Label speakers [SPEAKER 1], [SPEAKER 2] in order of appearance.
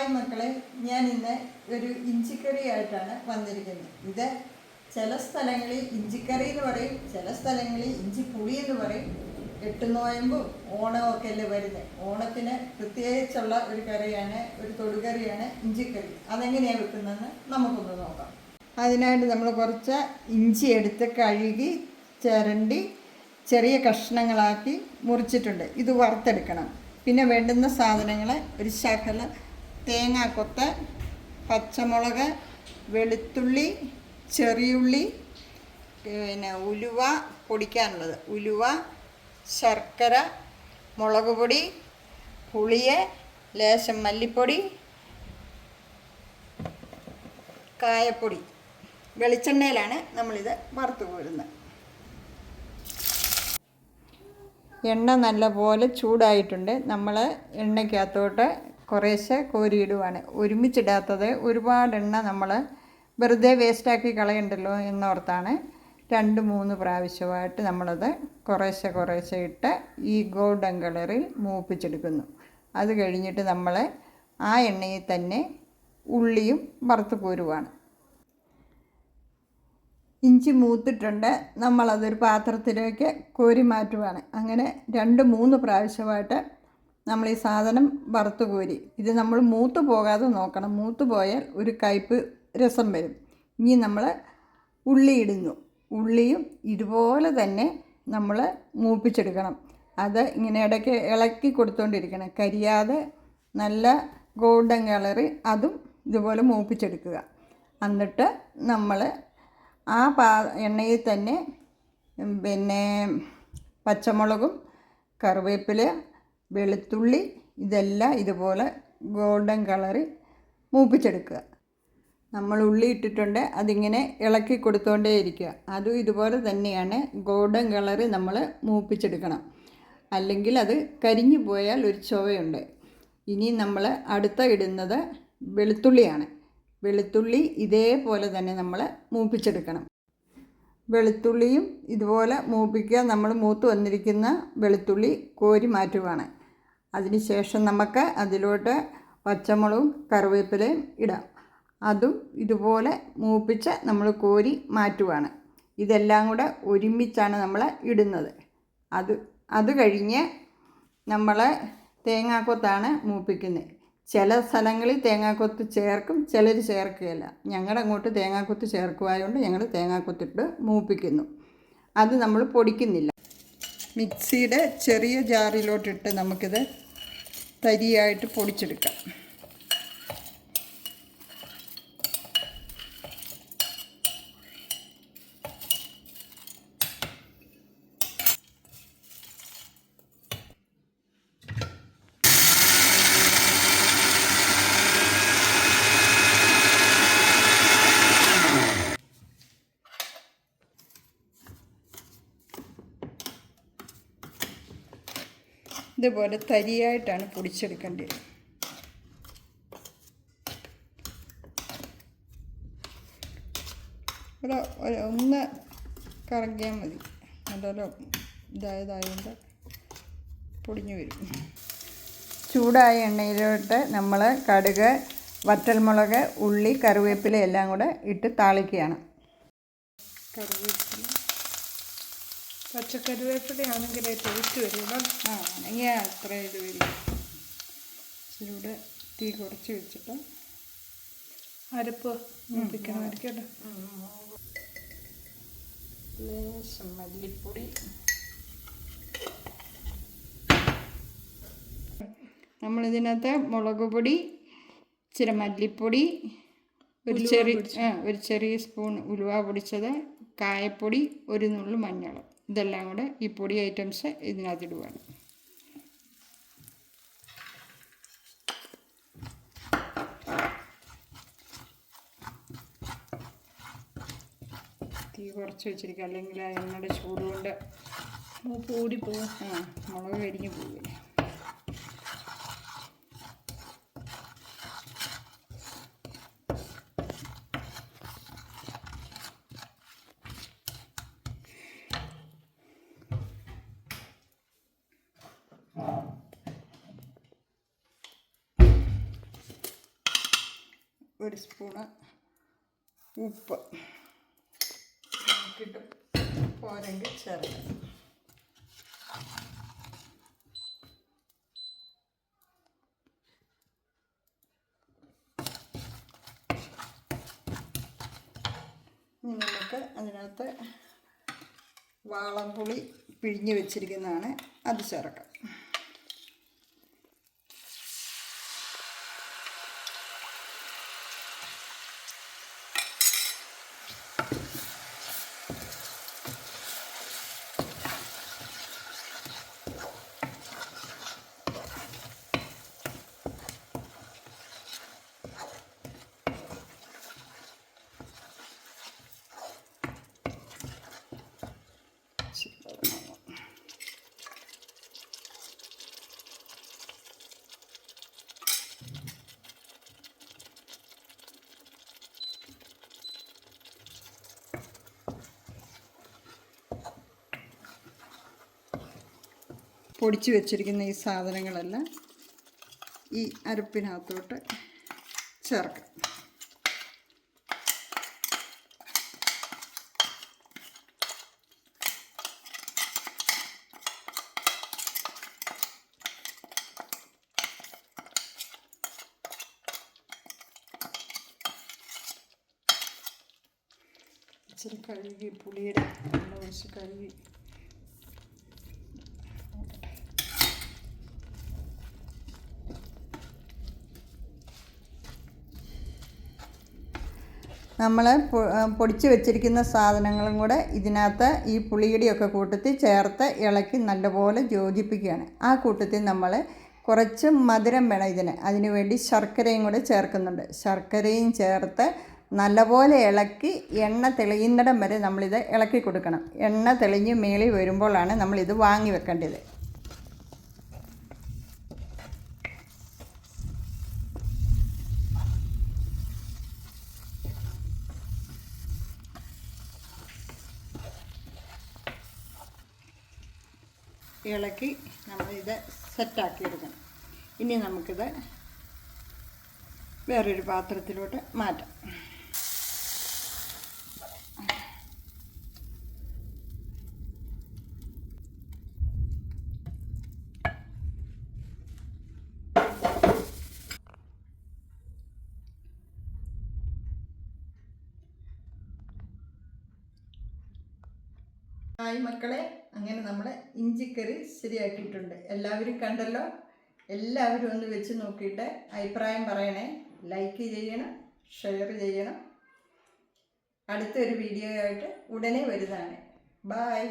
[SPEAKER 1] Hi മക്കളെ ഞാൻ ഇന്ന് ഒരു ഇഞ്ചിക്കറി ആയിട്ടാണ് വന്നിരിക്കുന്നത്. ഇത് ചില സ്ഥലങ്ങളിൽ ഇഞ്ചിക്കറി എന്ന് പറയും ചില സ്ഥലങ്ങളിൽ ഇഞ്ചിപ്പുളി എന്ന് പറയും. എട്ട് നോയമ്പും ഓണമൊക്കെ അല്ലേ വരുന്നത് ഓണത്തിന് പ്രത്യേകിച്ചുള്ള ഒരു കറിയാണ് ഒരു തൊടുകറിയാണ് ഇഞ്ചിക്കറി. അതെങ്ങനെയാണ് വെക്കുന്നതെന്ന് നമുക്കൊന്ന് നോക്കാം. അതിനായിട്ട് നമ്മൾ കുറച്ച് ഇഞ്ചി എടുത്ത് കഴുകി ചിരണ്ടി ചെറിയ കഷ്ണങ്ങളാക്കി മുറിച്ചിട്ടുണ്ട്. ഇത് വറുത്തെടുക്കണം. പിന്നെ വേണ്ടുന്ന സാധനങ്ങൾ ഒരു ശകല തേങ്ങാക്കൊത്ത് പച്ചമുളക് വെളുത്തുള്ളി ചെറിയുള്ളി പിന്നെ ഉലുവ പൊടിക്കാനുള്ളത്. ഉലുവ ശർക്കര മുളക് പൊടി പുളിയെ ലേശം മല്ലിപ്പൊടി കായപ്പൊടി. വെളിച്ചെണ്ണയിലാണ് നമ്മളിത് വറുത്തു കോരുന്നത്. എണ്ണ നല്ലപോലെ ചൂടായിട്ടുണ്ട്. നമ്മൾ എണ്ണയ്ക്കകത്തോട്ട് കുറേശ്ശെ കോരിയിടുവാണ്. ഒരുമിച്ചിടാത്തത് ഒരുപാട് എണ്ണ നമ്മൾ വെറുതെ വേസ്റ്റാക്കി കളയണ്ടല്ലോ എന്നോർത്താണ്. രണ്ട് മൂന്ന് പ്രാവശ്യമായിട്ട് നമ്മളത് കുറേശ്ശെ കുറേശ്ശെ ഇട്ട് ഈ ഗോൾഡൻ കളറിൽ മൂപ്പിച്ചെടുക്കുന്നു. അത് കഴിഞ്ഞിട്ട് നമ്മൾ ആ എണ്ണയിൽ തന്നെ ഉള്ളിയും വറുത്ത് കോരുവാണ്. ഇഞ്ചി മൂത്തിട്ടുണ്ട്. നമ്മളതൊരു പാത്രത്തിലേക്ക് കോരി മാറ്റുവാണ്. അങ്ങനെ രണ്ട് മൂന്ന് പ്രാവശ്യമായിട്ട് നമ്മൾ ഈ സാധനം വറുത്ത് കോരി. ഇത് നമ്മൾ മൂത്ത് പോകാതെ നോക്കണം. മൂത്ത് പോയാൽ ഒരു കയ്പ്പ് രസം വരും. ഇനി നമ്മൾ ഉള്ളി ഇടുന്നു. ഉള്ളിയും ഇതുപോലെ തന്നെ നമ്മൾ മൂപ്പിച്ചെടുക്കണം. അത് ഇങ്ങനെ ഇടയ്ക്ക് ഇളക്കി കൊടുത്തുകൊണ്ടിരിക്കണം കരിയാതെ നല്ല ഗോൾഡൻ കളറ് അതും ഇതുപോലെ മൂപ്പിച്ചെടുക്കുക. എന്നിട്ട് നമ്മൾ ആ പാ എണ്ണയിൽ തന്നെ പിന്നെ പച്ചമുളകും കറിവേപ്പില വെളുത്തുള്ളി ഇതെല്ലാം ഇതുപോലെ ഗോൾഡൻ കളറിൽ മൂപ്പിച്ചെടുക്കുക. നമ്മൾ ഉള്ളി ഇട്ടിട്ടുണ്ട് അതിങ്ങനെ ഇളക്കി കൊടുത്തോണ്ടേ ഇരിക്കുക. അതും ഇതുപോലെ തന്നെയാണ് ഗോൾഡൻ കളറ് നമ്മൾ മൂപ്പിച്ചെടുക്കണം. അല്ലെങ്കിൽ അത് കരിഞ്ഞു പോയാൽ ഒരു ചുവയുണ്ട്. ഇനി നമ്മൾ അടുത്ത ഇടുന്നത് വെളുത്തുള്ളിയാണ്. വെളുത്തുള്ളി ഇതേപോലെ തന്നെ നമ്മൾ മൂപ്പിച്ചെടുക്കണം. വെളുത്തുള്ളിയും ഇതുപോലെ മൂപ്പിക്കുക. നമ്മൾ മൂത്ത് വന്നിരിക്കുന്ന വെളുത്തുള്ളി കോരി മാറ്റുകയാണ് അതിനുശേഷം നമുക്ക് അതിലോട്ട് പച്ചമുളകും കറിവേപ്പിലയും ഇടാം. അതും ഇതുപോലെ മൂപ്പിച്ച് നമ്മൾ കോരി മാറ്റുവാണ്. ഇതെല്ലാം കൂടെ ഒരുമിച്ചാണ് നമ്മൾ ഇടുന്നത്. അത് അത് കഴിഞ്ഞ് നമ്മൾ തേങ്ങാക്കൊത്താണ് മൂപ്പിക്കുന്നത്. ചില സ്ഥലങ്ങളിൽ തേങ്ങാക്കൊത്ത് ചേർക്കും ചിലർ ചേർക്കുകയില്ല. ഞങ്ങളുടെ അങ്ങോട്ട് തേങ്ങാക്കൊത്ത് ചേർക്കുവായതുകൊണ്ട് ഞങ്ങൾ തേങ്ങാക്കൊത്തിട്ട് മൂപ്പിക്കുന്നു. അത് നമ്മൾ പൊടിക്കുന്നില്ല. മിക്സിയുടെ ചെറിയ ജാറിലോട്ടിട്ട് നമുക്കിത് തരിയായിട്ട് പൊടിച്ചെടുക്കാം. ഇതുപോലെ തരിയായിട്ടാണ് പൊടിച്ചെടുക്കേണ്ടത്. ഇവിടെ ഒന്ന് കറങ്ങിയാൽ മതി. നല്ലൊരു ഇതായതായതുകൊണ്ട് പൊടിഞ്ഞു വരും. ചൂടായ എണ്ണയിലോട്ട് നമ്മൾ കടുക് വറ്റൽമുളക് ഉള്ളി കറിവേപ്പില എല്ലാം കൂടെ ഇട്ട് താളിക്കുകയാണ്.
[SPEAKER 2] കറിവേപ്പില. പച്ചക്കറിവേപ്പിലയാണെങ്കിൽ ടേസ്റ്റ് വരും
[SPEAKER 1] ആ ഉണങ്ങിയ അത്ര ഇത് വരും ഇച്ചിരി തീ കുറച്ച് വെച്ചിട്ട്
[SPEAKER 2] അരപ്പ് മൂപ്പിക്കണമായിരിക്കും
[SPEAKER 1] ലേശം മല്ലിപ്പൊടി. നമ്മളിതിനകത്ത് മുളക് പൊടി ഇച്ചിരി മല്ലിപ്പൊടി ഒരു ചെറിയ ഒരു ചെറിയ സ്പൂൺ ഉലുവ പൊടിച്ചത് കായപ്പൊടി ഒരു നുള്ളു മഞ്ഞൾ. ഇതെല്ലാം കൂടെ ഈ പൊടി ഐറ്റംസ് ഇതിനകത്ത് ഇടുകയാണ് തീ കുറച്ച് വെച്ചിരിക്കുക. അല്ലെങ്കിൽ എണ്ണയുടെ ചൂട് കൊണ്ട്
[SPEAKER 2] മൂപ്പ് കൂടിപ്പോവും
[SPEAKER 1] ആ മുളക് കരിഞ്ഞ് പോവില്ലേ? ഒരു സ്പൂണ് ഉപ്പ്. കിട്ടും പോരെങ്കിൽ ചേർക്കാം. ഇനി നമുക്ക് അതിനകത്ത് വാളംപുളി പിഴിഞ്ഞ് വെച്ചിരിക്കുന്നതാണ് അത് ചേർക്കാം. പൊടിച്ച് വെച്ചിരിക്കുന്ന ഈ സാധനങ്ങളെല്ലാം ഈ അരപ്പിനകത്തോട്ട് ചേർക്കാം. ഇച്ചിരി കഴുകി പുളിയുടെ വെള്ളം ഒഴിച്ച് കഴുകി. നമ്മൾ പൊടിച്ച് വെച്ചിരിക്കുന്ന സാധനങ്ങളും കൂടെ ഇതിനകത്ത് ഈ പുളിയുടെയൊക്കെ കൂട്ടത്തിൽ ചേർത്ത് ഇളക്കി നല്ലപോലെ യോജിപ്പിക്കുകയാണ്. ആ കൂട്ടത്തിൽ നമ്മൾ കുറച്ച് മധുരം വേണം ഇതിന്. അതിനുവേണ്ടി ശർക്കരയും കൂടെ ചേർക്കുന്നുണ്ട്. ശർക്കരയും ചേർത്ത് നല്ലപോലെ ഇളക്കി എണ്ണ തെളിയുന്നിടം വരെ നമ്മളിത് ഇളക്കി കൊടുക്കണം. എണ്ണ തെളിഞ്ഞ് മേളിൽ വരുമ്പോഴാണ് നമ്മളിത് വാങ്ങി വെക്കേണ്ടത്. ഇളക്കി നമ്മളിത് സെറ്റാക്കി എടുക്കണം. ഇനി നമുക്കിത് വേറൊരു പാത്രത്തിലോട്ട് മാറ്റാം. ഹായ് മക്കളെ. അങ്ങനെ നമ്മൾ ഇഞ്ചിക്കറി ശരിയാക്കിയിട്ടുണ്ട്. എല്ലാവരും കണ്ടല്ലോ? എല്ലാവരും ഒന്ന് വെച്ച് നോക്കിയിട്ട് അഭിപ്രായം പറയണേ. ലൈക്ക് ചെയ്യണം ഷെയർ ചെയ്യണം. അടുത്തൊരു വീഡിയോ ആയിട്ട് ഉടനെ വരുന്നതാണ്. ബായ്